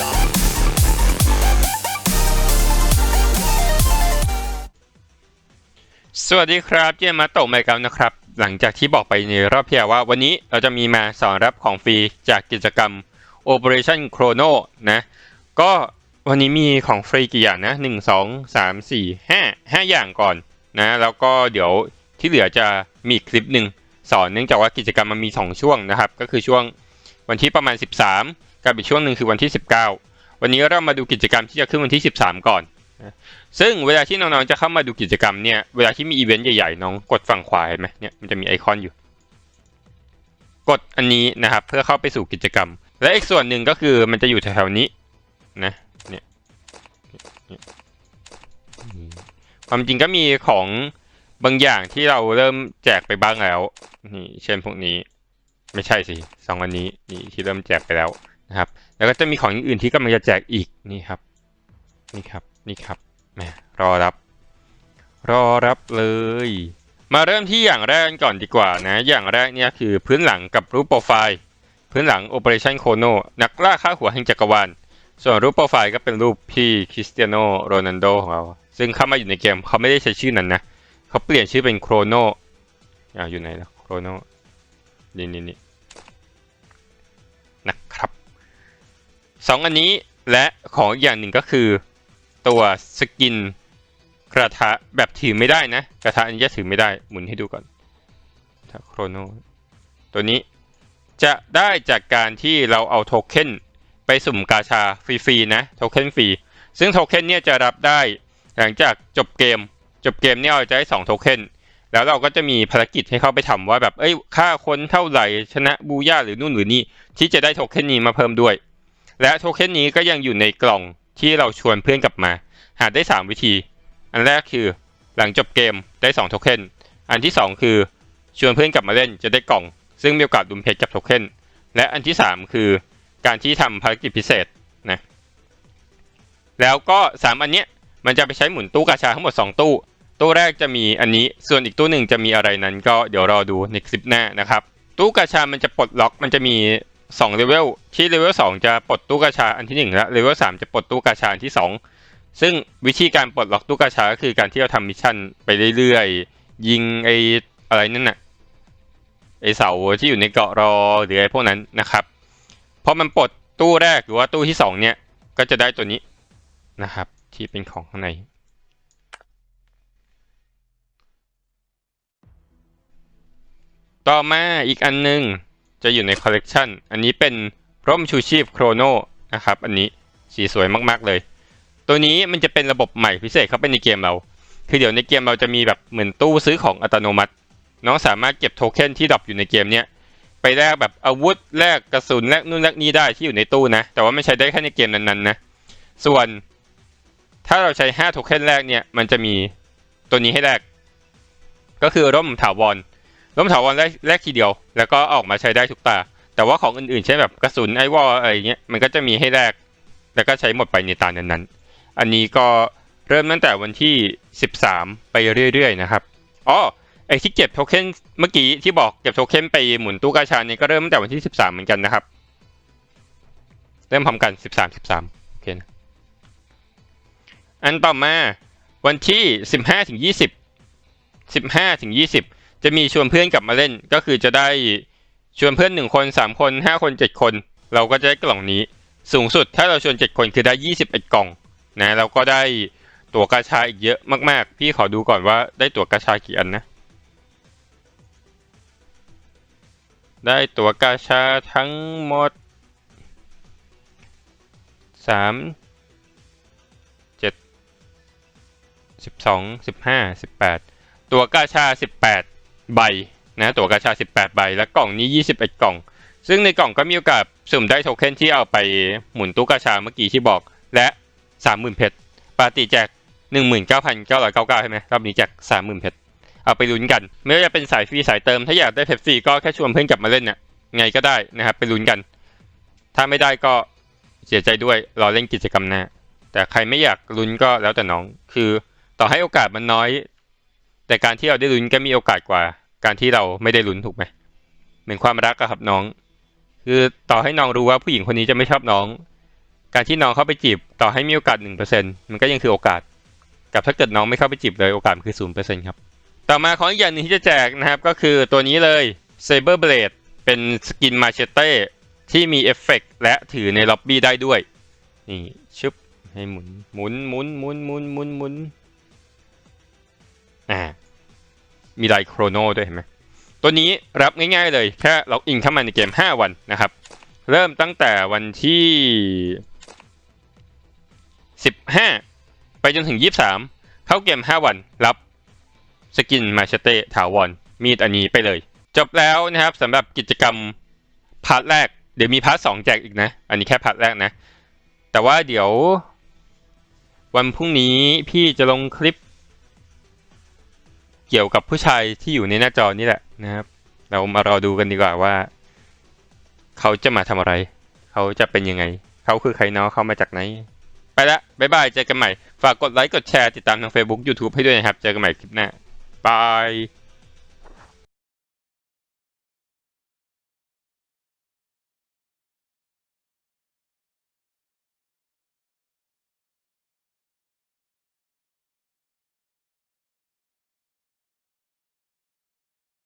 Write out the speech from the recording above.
สวัสดีครับเจมมาโตะใหม่กันนะครับ หลังจากที่บอกไปในรอบที่แล้วว่าวันนี้เราจะมีมาสอนรับของฟรีจากกิจกรรม Operation Chrono นะก็วันนี้มีของฟรีกี่อย่างนะหนึ่งสองสามสี่ห้าห้าอย่างก่อนนะแล้วก็เดี๋ยวที่เหลือจะมีคลิปหนึ่งสอนเนื่องจากว่ากิจกรรมมันมีสองช่วงนะครับ ก็คือช่วงวันที่ประมาณ 13 กับอีกช่วงหนึ่งคือวันที่ 19 วันนี้เรามาดูกิจกรรมที่จะขึ้นวันที่ 13 ก่อน ซึ่งเวลาที่น้องๆจะเข้ามาดูกิจกรรมเนี่ยเวลาที่มีอีเวนต์ใหญ่ๆน้องกดฝั่งขวาเห็นไหมเนี่ยมันจะมีไอคอนอยู่ กดอันนี้นะครับเพื่อเข้าไปสู่กิจกรรม และอีกส่วนหนึ่งก็คือมันจะอยู่แถวๆนี้นะเนี่ยความจริงก็มีของบางอย่างที่เราเริ่มแจกไปบ้างแล้ว นี่เช่นพวกนี้ ไม่ใช่สิสองอันนี้นี่ที่เริ่มแจกไปแล้ว นะครับ แล้วก็จะมีของอื่นๆที่กำลังจะแจกอีกนี่ครับ นี่ครับ นี่ครับแมรอรับ รอรับเลย มาเริ่มที่อย่างแรกก่อนดีกว่านะ อย่างแรกเนี่ยคือพื้นหลังกับรูปโปรไฟล์ พื้นหลัง Operation c o n o นักล่าค่าหัวแห่งจักรวาล ส่วนรูปโปรไฟล์ก็เป็นรูปพี่คริสเตียโนโรนัลโดของเรา ซึ่งเข้ามาอยู่ในเกมเขาไม่ได้ใช้ชื่อนั้นนะ เขาเปลี่ยนชื่อเป็นโครโนอ่าอยู่ไหนแล้วโครโนนี่นี่นี่ 2 อันนี้และของอีกอย่างหนึ่งก็คือ ตัวสกินกระทะแบบถือไม่ได้นะ กระทะอันนี้จะถือไม่ได้หมุนให้ดูก่อนถ้าโครโนตัวนี้จะได้จากการที่เราเอาโทเค็นไปสุ่มกาชาฟรีๆนะโทเค็นฟรีซึ่งโทเค็นเนี่ยจะรับได้หลังจากจบเกม จบเกมเนี่ยเราจะได้2โทเค็นแล้วเราก็จะมีภารกิจให้เข้าไปทำว่าแบบเอ้ยฆ่าคนเท่าไหร่ชนะบูย่าหรือนู่นหรือนี่ที่จะได้โทเค็นนี้มาเพิ่มด้วย และโทเค็นนี้ก็ยังอยู่ในกล่องที่เราชวนเพื่อนกลับมา หาได้ 3 วิธี อันแรกคือหลังจบเกมได้2โทเค็นอันที่ 2 คือชวนเพื่อนกลับมาเล่นจะได้กล่อง ซึ่งมีโอกาสดุมเพชรกับโทเค็นและอันที่ 3 คือการที่ทำภารกิจพิเศษนะแล้วก็ 3 อันเนี้ยมันจะไปใช้หมุนตู้กาชาทั้งหมด 2 ตู้ ตู้แรกจะมีอันนี้ส่วนอีกตู้หนึ่งจะมีอะไรนั้น ก็เดี๋ยวรอดูในคลิปหน้านะครับตู้กาชามันจะปลดล็อกมันจะมี 2เลเวลที่เลเวล2จะปลดตู้กาชาอันที่1และเลเวล3จะปลดตู้กาชาอันที่2ซึ่งวิธีการปลดล็อกตู้กาชาก็คือการที่เราทำมิชชั่นไปเรื่อยๆยิงไออะไรนั่นน่ะไอเสาที่อยู่ในเกาะรอหรือไอพวกนั้นนะครับพอมันปลดตู้แรกหรือว่าตู้ที่2เนี่ยก็จะได้ตัวนี้นะครับ ที่เป็นของข้างในต่อมาอีกอันหนึ่ง จะอยู่ในคอลเลกชันอันนี้เป็นร่มชูชีพโครโนนะครับ อันนี้สีสวยมากๆเลย ตัวนี้มันจะเป็นระบบใหม่พิเศษเข้าไปในเกมเรา คือเดี๋ยวในเกมเราจะมีแบบเหมือนตู้ซื้อของอัตโนมัติ น้องสามารถเก็บโทเค็นที่ดรอปอยู่ในเกมเนี้ยไปแลกแบบอาวุธแลกกระสุนแลกนู่นแลกนี่ได้ที่อยู่ในตู้นะ แต่ว่าไม่ใช้ได้แค่ในเกมนั้นๆนะ ส่วน ถ้าเราใช้5โทเค็นแรกเนี่ยมันจะมีตัวนี้ให้แลกก็คือร่มถาวร ร่มถาวรแรกแรกทีเดียว แล้วก็ออกมาใช้ได้ทุกตา แต่ว่าของอื่นๆเช่นแบบกระสุนไอวอลอะไรเงี้ยมันก็จะมีให้แลกแล้วก็ใช้หมดไปในตานั้นๆ อันนี้ก็เริ่มตั้งแต่วันที่ 13 ไปเรื่อยๆนะครับอ๋อไอที่เก็บโทเค็นเมื่อกี้ที่บอกเก็บโทเค็นไปหมุนตู้กาชาเนี่ยก็เริ่มตั้งแต่วันที่ 13 เหมือนกันนะครับ เริ่มพร้อมกัน 13 13โอเคนะอันต่อมาวันที่ 15ถึง20 15ถึง20 จะมีชวนเพื่อนกลับมาเล่น ก็คือจะได้ชวนเพื่อนหนึ่งคนสามคนห้าคนเจ็ดคน เราก็จะได้กล่องนี้ สูงสุดถ้าเราชวนเจ็ดคนคือได้ยี่สิบเอ็ดกล่องนะเราก็ได้ตั๋วกาชาอีกเยอะมาก ๆ พี่ขอดูก่อนว่าได้ตั๋วกาชากี่อันนะ ได้ตั๋วกาชาทั้งหมดสามเจ็ดสิบสองสิบห้าสิบแปดตัวกาชา 18 ใบนะตัวกาชา 18 ใบ และกล่องนี้ 21 กล่อง ซึ่งในกล่องก็มีโอกาสสุ่มได้โทเค็นที่เอาไปหมุนตู้กาชาเมื่อกี้ที่บอก และ 30,000 เพชรปาติแจก 19,999 ใช่ไหมรอบนี้แจก 30,000 เพชรเอาไปลุ้นกัน ไม่ว่าจะเป็นสายฟรีสายเติมถ้าอยากได้เพชรฟรีก็แค่ชวนเพื่อนกลับมาเล่นเนี่ยไงก็ได้นะครับไปลุ้นกัน ถ้าไม่ได้ก็เสียใจด้วยรอเล่นกิจกรรมหน้าแต่ใครไม่อยากลุ้นก็แล้วแต่น้อง คือต่อให้โอกาสมันน้อย แต่การที่เราได้ลุ้นก็มีโอกาสกว่า การที่เราไม่ได้ลุ้นถูกไหมเหมือนความรักอะครับน้อง คือต่อให้น้องรู้ว่าผู้หญิงคนนี้จะไม่ชอบน้อง การที่น้องเข้าไปจีบต่อให้มีโอกาสหนึ่งเปอร์เซ็นมันก็ยังคือโอกาส กับถ้าเกิดน้องไม่เข้าไปจีบเลยโอกาสคือศูนย์เปอร์เซ็นครับ ต่อมาของอีกอย่างหนึงที่จะแจกนะครับ ก็คือตัวนี้เลย Saber Blade เป็นสกินมาเชเต้ที่มีเอฟเฟกต์และถือในล็อบบี้ได้ด้วย นี่ชึบให้หมุนหมุนหมุนหมุนหมุนหมุนหมุนอ่า มีไดโครโนด้วยเห็นไหมตัวนี้รับง่ายๆเลย แค่ล็อกอินเข้ามาในเกม 5 วันนะครับ เริ่มตั้งแต่วันที่ 15 ไปจนถึง 23 เข้าเกม 5 วันรับสกินมาชเต้ถาวรมีดอันนี้ไปเลย จบแล้วนะครับสำหรับกิจกรรมพาร์ทแรก เดี๋ยวมีพาร์ทสองแจกอีกนะ อันนี้แค่พาร์ทแรกนะ แต่ว่าเดี๋ยว วันพรุ่งนี้พี่จะลงคลิป เกี่ยวกับผู้ชายที่อยู่ในหน้าจอนี่แหละนะครับ เรามารอดูกันดีกว่าว่า เขาจะมาทำอะไร เขาจะเป็นยังไง เขาคือใครเนาะเขามาจากไหน ไปละบ๊ายบายเจอกันใหม่ ฝากกดไลค์กดแชร์ติดตามทาง Facebook YouTube ให้ด้วยนะครับ เจอกันใหม่คลิปหน้าบาย